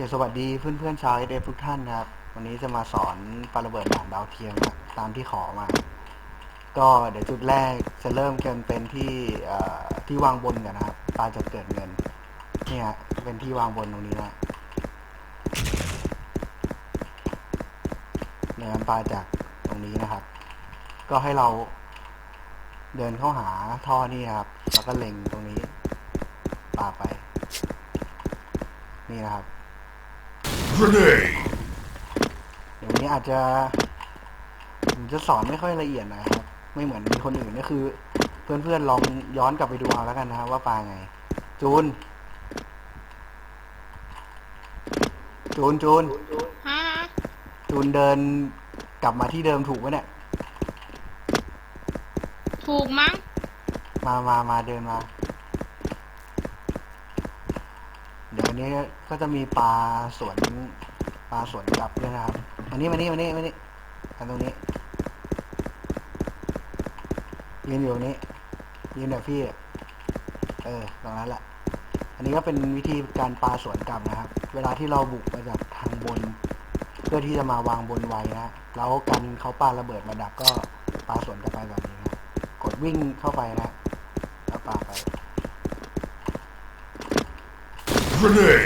เคสวัสดีเพื่อนเพื่อนๆชาวเอเดทุกท่านนะครับ วันนี้จะมาสอนปาระเบิดด่านดาวเทียมครับตามที่ขอมา ก็เดี๋ยวจุดแรกจะเริ่มกันเป็นที่ที่วางบนกันนะครับปลาจะเกิดเงิน เนี่ยเป็นที่วางบนตรงนี้นะเนี่ยมันปลาจากตรงนี้นะครับ ก็ให้เราเดินเข้าหาท่อนี่ครับ แล้วก็เล็งตรงนี้ปลาไป นี่นะครับ Grenade! เดี๋ยววันนี้อาจจะผมจะสอนไม่ค่อยละเอียดนะครับ ไม่เหมือนมีคนอื่นก็คือ เพื่อนๆลองย้อนกลับไปดูเอาแล้วกันนะครับว่าปลาไง จูน จูนจูนฮะจูนเดินกลับมาที่เดิมถูกไหมเนี่ย ถูกมั้ง มามามาเดินมา เดี๋ยววั นี้ก็จะมีปลาสวนปลาสวนกลับด้วยนะครับมานี่มานี่มานี่มานี่มาตรงนี้ยืนอยู่ตรงนี้ยืนแบบพี่เออตรงนั้นแหละ อันนี้ก็เป็นวิธีการปลาสวนกลับนะครับ เวลาที่เราบุกมาจากทางบน เพื่อที่จะมาวางบนไว้นะแล้วกันเขาปาระเบิดมาดักก็ปลาสวนกลับไปแบบนี้นะกดวิ่งเข้าไปนะแล้วปลาไป Grenade!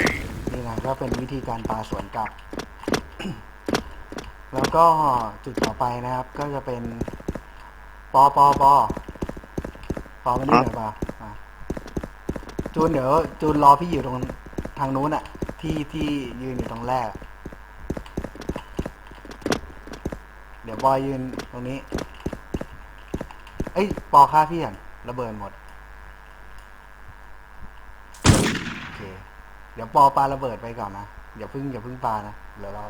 นี่นะก็เป็นวิธีการปาสวนกลับ แล้วก็จุดต่อไปนะครับ ก็จะเป็น ปอปอปอปอมานี่หน่อยปาอะจูนเดี๋ยวจูนรอพี่อยู่ตรงทางนู้นอะที่ที่ยืนอยู่ตรงแรก เดี๋ยวบอยยืนตรงนี้ เอ้ย ปอฆ่าพี่ก่อนระเบิดหมด โอเค เดี๋ยวปอปาระเบิดไปก่อนนะอย่าพึ่งอย่าพึ่งปานะเดี๋ยวเรา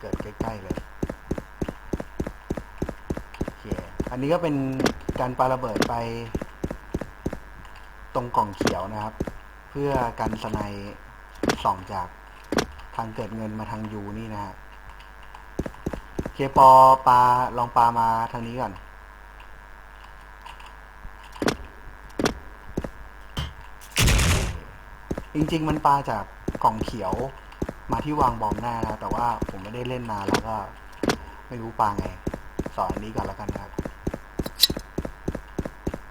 เกิดใกล้ๆเลยโอเคอันนี้ก็เป็นการปาระเบิดไป ตรงกล่องเขียวนะครับ เพื่อกันสไนด์ส่องจากทางเกิดเงินมาทางยูนี่นะฮะเคปอปาลองปามาทางนี้ก่อน จริง ๆ มันปลาจากกล่องเขียวมาที่วางบอมหน้านะแต่ว่าผมไม่ได้เล่นนานแล้วก็ ไม่รู้ปลาไง สอนอันนี้ก่อนแล้วกันนะครับ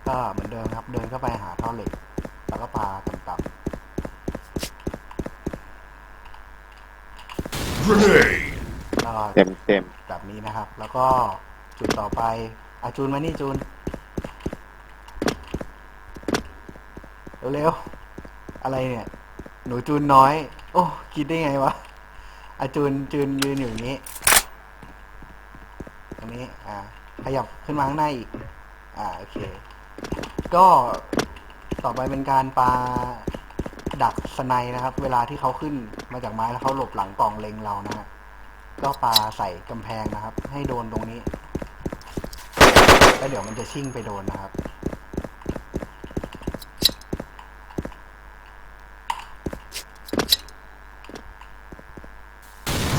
ก็เหมือนเดิมครับ เดินเข้าไปหาท่อเหล็ก แล้วก็ปลาต่ำ Grenade! ๆก็เต็มเต็มแบบนี้นะครับ แล้วก็จุดต่อไปอาจูนมานี่จูน เร็วๆอะไรเนี่ย หนูจูนน้อย โอ้ คิดได้ไงวะอาจูนจูนยืนอยู่อย่างนี้อันนี้ อ่า ขยับขึ้นมาข้างหน้าอีก อ่า โอเค ก็ต่อไปเป็นการปาดักสไนนะครับ เวลาที่เขาขึ้นมาจากไม้แล้วเขาหลบหลังกล่องเล็งเรานะฮะ ก็ปาใส่กำแพงนะครับ ให้โดนตรงนี้ แล้วเดี๋ยวมันจะชิ่งไปโดนนะครับ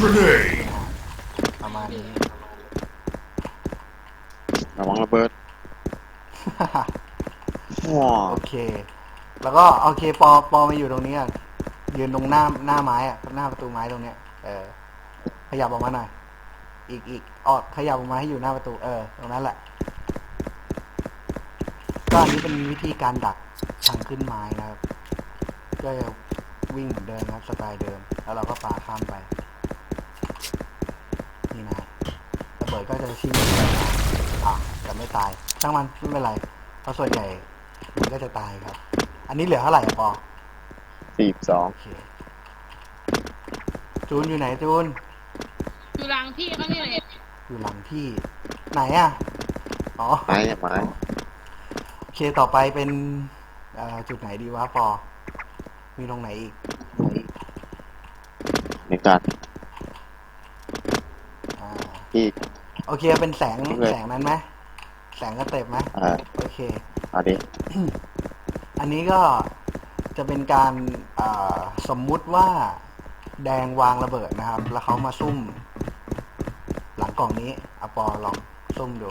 Grenade! ประมาณนี้ ระวังระเบิดว้าโอเค แล้วก็โอเคปอปอมาอยู่ตรงนี้ก่อนยืนตรงหน้าหน้าไม้อะหน้าประตูไม้ตรงเนี้ย เออ ขยับออกมาหน่อย อีกอีกออกขยับออกมาให้อยู่หน้าประตู เออ ตรงนั้นแหละ ก็อันนี้เป็นวิธีการดักทางขึ้นไม้นะครับ ก็จะวิ่งเหมือนเดิมนะครับสไตล์เดิม แล้วเราก็ปาข้ามไป นี่นะฮะ ระเบิดก็จะชิ่งไปอะแต่ไม่ตายช่างมันไม่เป็นไรเพราะส่วนใหญ่มันก็จะตายครับ อันนี้เหลือเท่าไหร่อะปอสี่สองโอเคจูนอยู่ไหนจูน อยู่หลังพี่เขานี่เลยอยู่หลังที่ไหนอะ อ๋อ ไม้เนี่ยไม้โอเคต่อไปเป็นเอ่อจุดไหนดีวะปอ มีตรงไหนอีกในการอ่าที่ โอเคเป็นแสงเลยแสงนั้นไหมแสงกระเต็บไหมอ่าโอเคเอาดิอันนี้ก็จะเป็นการอ่าสมมุติว่าแดงวางระเบิดนะครับ แล้วเขามาซุ่ม หลังกล่องนี้อะปอลองซุ่มดู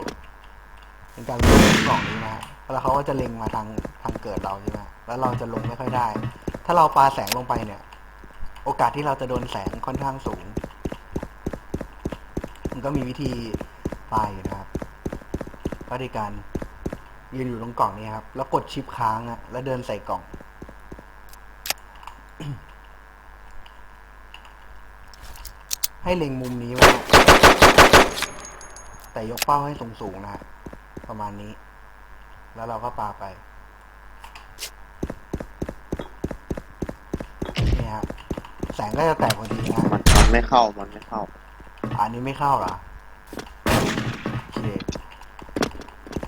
เป็นการซุ่มกล่องนี้นะฮะแล้วเขาก็จะเล็งมาทางทางเกิดเราใช่ไหมแล้วเราจะลงไม่ค่อยได้ ถ้าเราปาแสงลงไปเนี่ย โอกาสที่เราจะโดนแสงค่อนข้างสูง มันก็มีวิธีปาอยู่นะครับ ก็ในการยืนอยู่ตรงกล่องนี้ครับ แล้วกดชิปค้างอะแล้วเดินใส่กล่อง ให้เล็งมุมนี้ไว้นะแต่ยกเป้าให้สูงๆนะฮะประมาณนี้ แล้วเราก็ปาไปนี่ครับแสงก็จะแตกพอดีนะมันมันไม่เข้ามันไม่เข้า อันนี้ไม่เข้าเหรอโอเค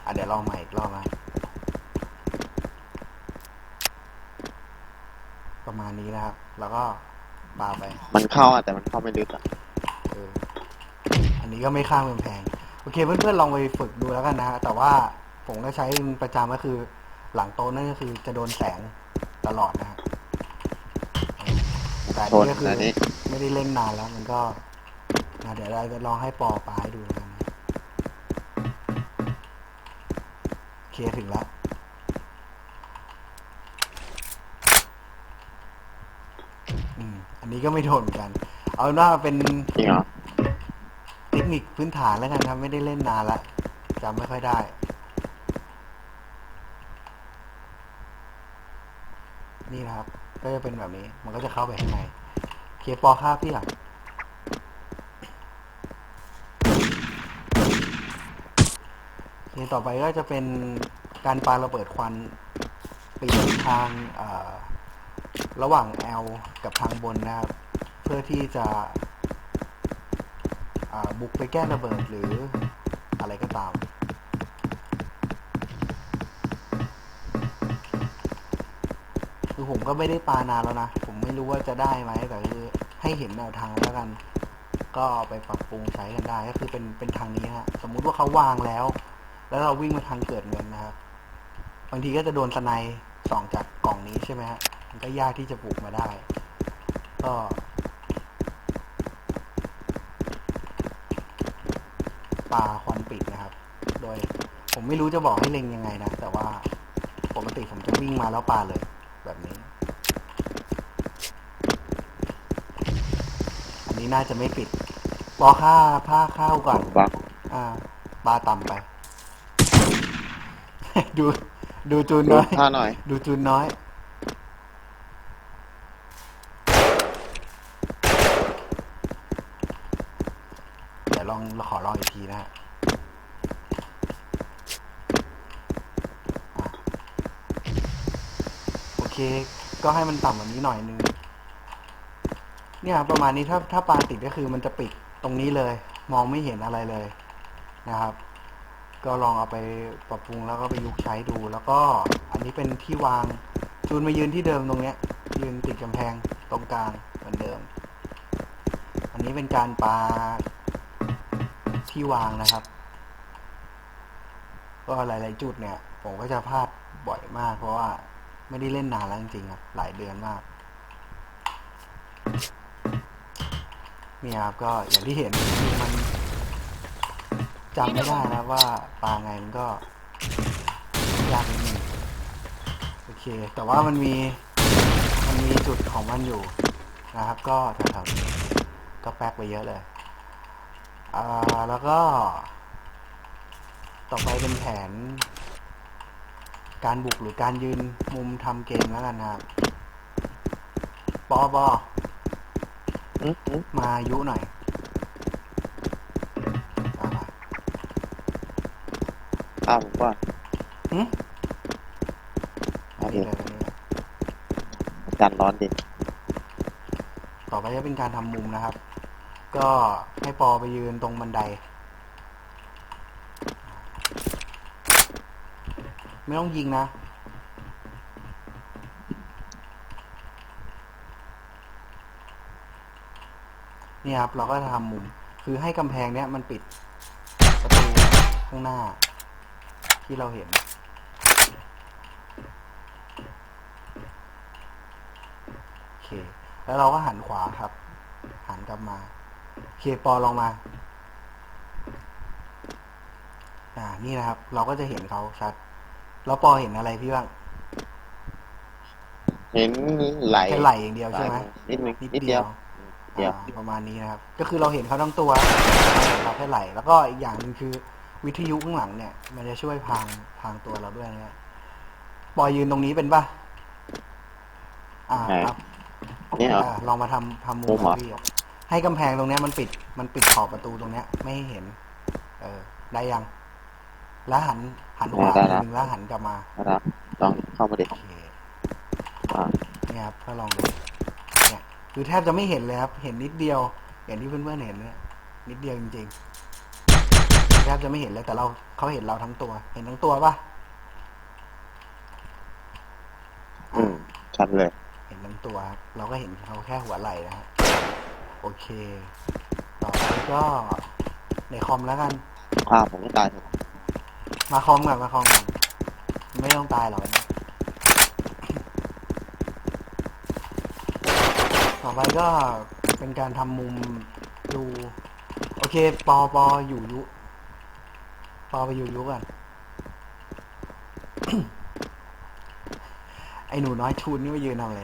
อะเดี๋ยวลองใหม่อีกรอบนะประมาณนี้นะครับ แล้วก็ปาไปมันเข้าอะแต่มันเข้าไม่ลึกอะเอออันนี้ก็ไม่ข้ามกำแพง โอเค เพื่อนๆลองไปฝึกดูแล้วกันนะฮะแต่ว่าผมก็ใช้ประจำก็คือ หลังโต๊ะนั่นก็คือจะโดนแสงตลอดนะฮะแต่ชอันนนี้ก็คืออันนี้ ไม่ได้เล่นนานแล้วมันก็ นะเดี๋ยวเราจะลองให้ปอปาให้ดูแล้วกันนะโอเคถึงแล้วอืมอันนี้ก็ไม่โดนเหมือนกัน เอาเป็นว่าเป็นจริงเหรอเทคนิคพื้นฐานแล้วกันครับ ไม่ได้เล่นนานละจำไม่ค่อยได้ นี่นะครับ ก็จะเป็นแบบนี้ มันก็จะเข้าไปข้างในเคปอค่าพี่หลั งเคต่อไปก็จะเป็นการปาระเบิดควันปีนทางระหว่าง L กับทางบนนะครับ เพื่อที่จะบุกไปแก้ระเบิดหรืออะไรก็ตาม คือผมก็ไม่ได้ปานานแล้วนะ ผมไม่รู้ว่าจะได้ไหมแต่คือให้เห็นแนวทางแล้วกัน ก็ไปปรับปรุงใช้กันได้ก็คือเป็นเป็นทางนี้ฮะ สมมุติว่าเขาวางแล้ว แล้วเราวิ่งมาทางเกิดเงินนะครับ บางทีก็จะโดนสไนด์ส่องจากกล่องนี้ใช่ไหมฮะมันก็ยากที่จะบุกมาได้ ก็ปลาควันปิดนะครับ โดยผมไม่รู้จะบอกให้เล็งยังไงนะ แต่ว่าปกติผมจะวิ่งมาแล้วปาเลย แบบนี้ อันนี้น่าจะไม่ปิดปอค่าผ้าข้าวก่อนบักอ่าปลาต่ำไป ดู ดูจูนดูน้อย ท่าหน่อย ดูจูนน้อย เดี๋ยวลองขอลองอีกทีนะฮะอะโอเค ก็ให้มันต่ำกว่านี้หน่อยนึง เนี่ยประมาณนี้ถ้าถ้าปลาติดก็คือมันจะปิดตรงนี้เลย มองไม่เห็นอะไรเลยนะครับ ก็ลองเอาไปปรับปรุงแล้วก็ไปยุกใช้ดู แล้วก็อันนี้เป็นที่วางจูนมายืนที่เดิมตรงเนี้ย ยืนติดกำแพงตรงกลางเหมือนเดิม อันนี้เป็นการปาที่วางนะครับ ก็หลาย ๆ จุดเนี่ย ผมก็จะพลาดบ่อยมาก เพราะว่าไม่ได้เล่นนานแล้วจริงๆครับหลายเดือนมากเนี่ยครับก็อย่างที่เห็นมัน จำไม่ได้นะว่าปลาไงมันก็ยากนิดนึงโอเค แต่ว่ามันมีมันมีจุดของมันอยู่นะครับ ก็แถวๆนี้ก็แป๊กไปเยอะเลยอ่าแล้วก็ ต่อไปเป็นแผน การบุกหรือการยืนมุมทำเกมแล้วกันนะครับปอบออื้อหือมายุหน่อยอ่ามา ตามผมว่าหึ เอาดินี่เลยนี่เลยอาจารย์ร้อนดิต่อไปจะเป็นการทำมุมนะครับ ก็ให้ปอไปยืนตรงบันได ไม่ต้องยิงนะนี่ครับ เราก็จะทำมุม คือให้กำแพงเนี้ยมันปิดประตูข้างหน้า ที่เราเห็น โอเค แล้วเราก็หันขวาครับ หันกลับมา โอเค ปอลองมา อ่า นี่นะครับ เราก็จะเห็นเขาชัด แล้วปอเห็นอะไรพี่บ้าง เห็นไหลแค่ไหลอย่างเดียวใช่ไหมนิดนึงนิดนิดเดีเดียยววเดียวอ่าประมาณนี้นะครับ ก็คือเราเห็นเขาทั้งตัวเราแค่ไหล แล้วก็อีกอย่างหนึ่งคือ วิทยุข้างหลังเนี่ย มันจะช่วยพรางพรางตัวเราด้วยนะฮะปอยืนตรงนี้เป็นปะอ่าไหนครับนี่เหรออ่าลองมาทำทำมุมุมมเหรอของพี่อะให้กำแพงตรงเนี้ยมันปิดมันปิดขอบประตูตรงเนี้ย ไม่ให้เห็น เออ ได้ยัง แล้วหันหันขวาได้ทีแล้วนึงแล้วหันกลับมานะครับลองเข้ามาดิโอเคอ่าเนี่ยครับถ้าลองดูเนี่ยคือแทบจะไม่เห็นเลยครับ เห็นนิดเดียว อย่างที่เพื่อนๆเห็นเนี่ยนิดเดียวจริงๆแท บจะไม่เห็นเลยแต่เราเขาเห็นเราทั้งตัว เห็นทั้งตัวปะอืมชัดเลย เห็นทั้งตัวครับเราก็เห็นเขาแค่หัวไหล่นะครับโอเค ต่อไปก็ในคอมแล้วกันอ้าวผมก็ตายเถอะมาคอมก่อนมาคอมก่อนไม่ต้องตายหรอกนะต่อไปก็เป็นการทำมุมดู โอเค ปอปออยู่ยุ ปอไปอยู่ยุก่อนไอ้หนูน้อยทูนนี่มายืนทำอะไร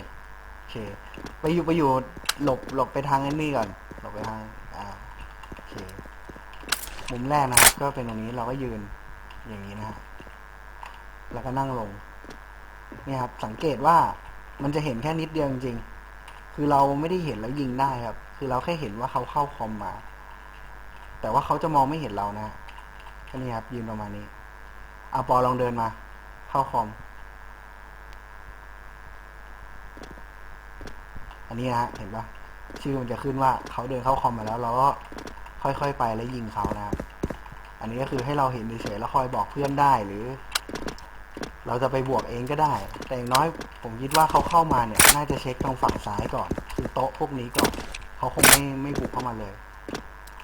โอเค ไปอยู่ไปอยู่หลบหลบไปทางนี่ก่อน หลบไปทางอ่าโอเค มุมแรกนะครับ ก็เป็นตรงนี้เราก็ยืนอย่างนี้นะฮะแล้วก็นั่งลงเนี่ยครับ สังเกตว่ามันจะเห็นแค่นิดเดียวจริงๆคือเราไม่ได้เห็นแล้วยิงได้ครับ คือเราแค่เห็นว่าเขาเข้าคอมมา แต่ว่าเขาจะมองไม่เห็นเรานะ แค่นี้ครับ ยืนประมาณนี้เอาปอลองเดินมา เข้าคอม อันนี้ฮะเห็นปะชื่อมันจะขึ้นว่าเขาเดินเข้าคอมมาแล้ว เราก็ค่อยๆไปแล้วยิงเขานะครับอันนี้ก็คือให้เราเห็นเฉยๆแล้วคอยบอกเพื่อนได้หรือ เราจะไปบวกเองก็ได้ แต่อย่างน้อยผมคิดว่าเขาเข้ามาเนี่ย น่าจะเช็คตรงฝั่งซ้ายก่อน คือโต๊ะพวกนี้ก่อน เขาคงไม่ไม่บุกเข้ามาเลย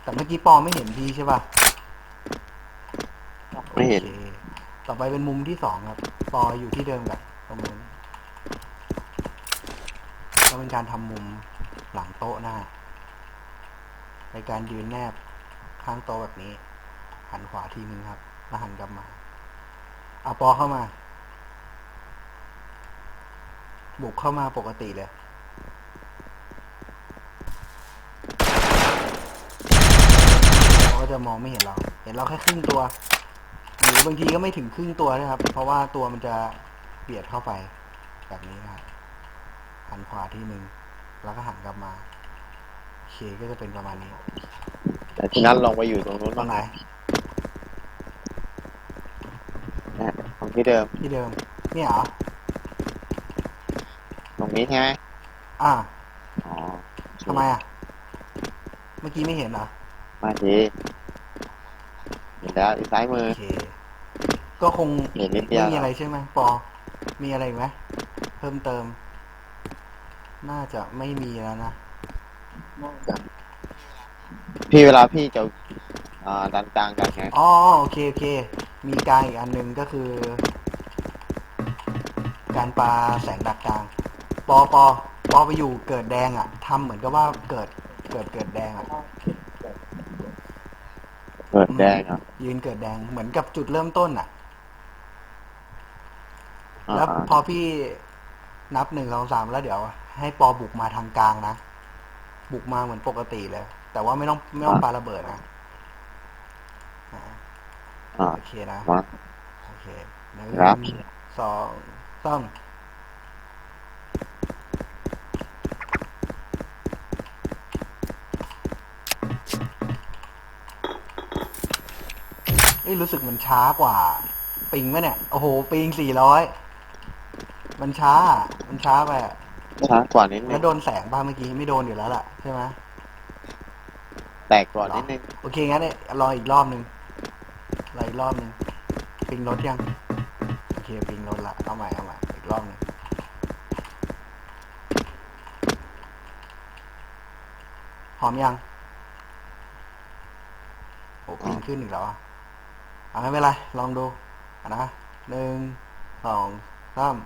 แต่เมื่อกี้ปอไม่เห็นพี่ใช่ป่ะ ไม่เห็นโอคต่อไปเป็นมุมที่สองครับปออยู่ที่เดิมกับตรงนู้นก็เป็นการทำมุมหลังโต๊ะนะฮะในการยืนแนบข้างโต๊ะแบบนี้ หันขวาทีนึงครับ แล้วหันกลับมาเอาปอเข้ามา บุกเข้ามาปกติเลยเขาก็จะมองไม่เห็นเรา เห็นเราแค่ครึ่งตัว รือบางทีก็ไม่ถึงครึ่งตัวนะครับ เพราะว่าตัวมันจะเบียดเข้าไปแบบนี้นะครับหันขวาทีหนึ่งแล้วก็หันกลับมาโอเคก็จะเป็นประมาณนี้แต่ที่นั้นลองไปอยู่ตรงนู้นตรบ้างงไหนนะตรงที่เดิมที่เดิมเนี่ยเหรอตรงนี้ใช่ไหมอ่าอ๋อทำไมอะ เมื่อกี้ไม่เห็นเหรอมาทีเห็นแล้วอีกซ้ายมือโอเค ก็คงเห็นนิดเดียวไม่มีอะไรใช่ไหมปอ มีอะไรอีกไหมเพิ่มเติม น่าจะไม่มีแล้วนะ พี่เวลาพี่จะอ่าดันกลางกันไงอ๋อโอเคโอเค มีกลางอีกอันหนึ่งก็คือ การปาแสงดักกลาง ปอปอปอไปอยู่เกิดแดงอะทำเหมือนกับว่าเกิดเกิดเกิดแดงอะ เปิดแดงเหรอะ ยืนเกิดแดงเหมือนกับจุดเริ่มต้นอะอ่า แล้วพอพี่นับหนึ่งสองสามแล้วเดี๋ยว ให้ปอบุกมาทางกลางนะ บุกมาเหมือนปกติเลย แต่ว่าไม่ต้องไม่ต้องปาระเบิดนะอ่าอ่าโอเคนะมาโอเคหนึ่งครับสองสามเอ้ยรู้สึกมันช้ากว่า ปิงไหมเนี่ย โอ้โห ปิงสี่ร้อย มันช้า มันช้าไปอะช้ากว่านิดนึแล้วงโดนแสงบ้างเมื่อกี้ไม่โดนอยู่แล้วล่ะใช่ไหมแตกก่อนนิดนึงโอเคงั้นเนี่ยรออีกรอบหนึ่งรออีกรอบหนึ่งปิงรถยังโอเคปิงรถละเอาใหม่เอาใหม่อีกรอบหนึ่งพร้อมยังโอ้ปิงขึ้นอีกแล้วอะเอาไม่เป็นไรลองดูอะนะหนึ่งสองสาม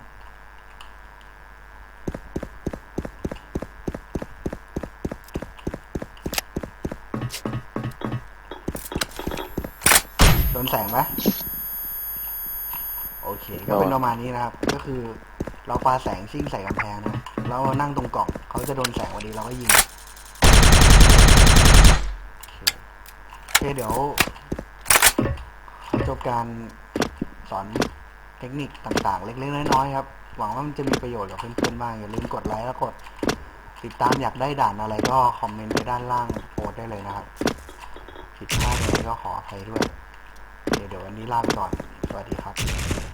ดนแสงไหมโอเคเค ก็เป็นประมาณนี้นะครับ ก็คือ เราปาแสงซิ่งใส่กำแพงนะแล้วนั่งตรงกล่องเขาจะโดนแสงพอดีเราก็ยิงโอเคเดี๋ยวขอจบการสอนเทคนิคต่างๆ เล็กๆน้อยๆครับ หวังว่ามันจะมีประโยชน์กับเพื่อนๆบ้างอย่าลืมกดไลค์แล้วกด ติดตามอยากได้ด่านอะไรก็คอมเมนต์ไปด้านล่างโพสต์ได้เลยนะครับผิดพลาดอะไรก็ขออภัยด้วยโอเคเดี๋ยววันนี้ลาไปก่อน สวัสดีครับ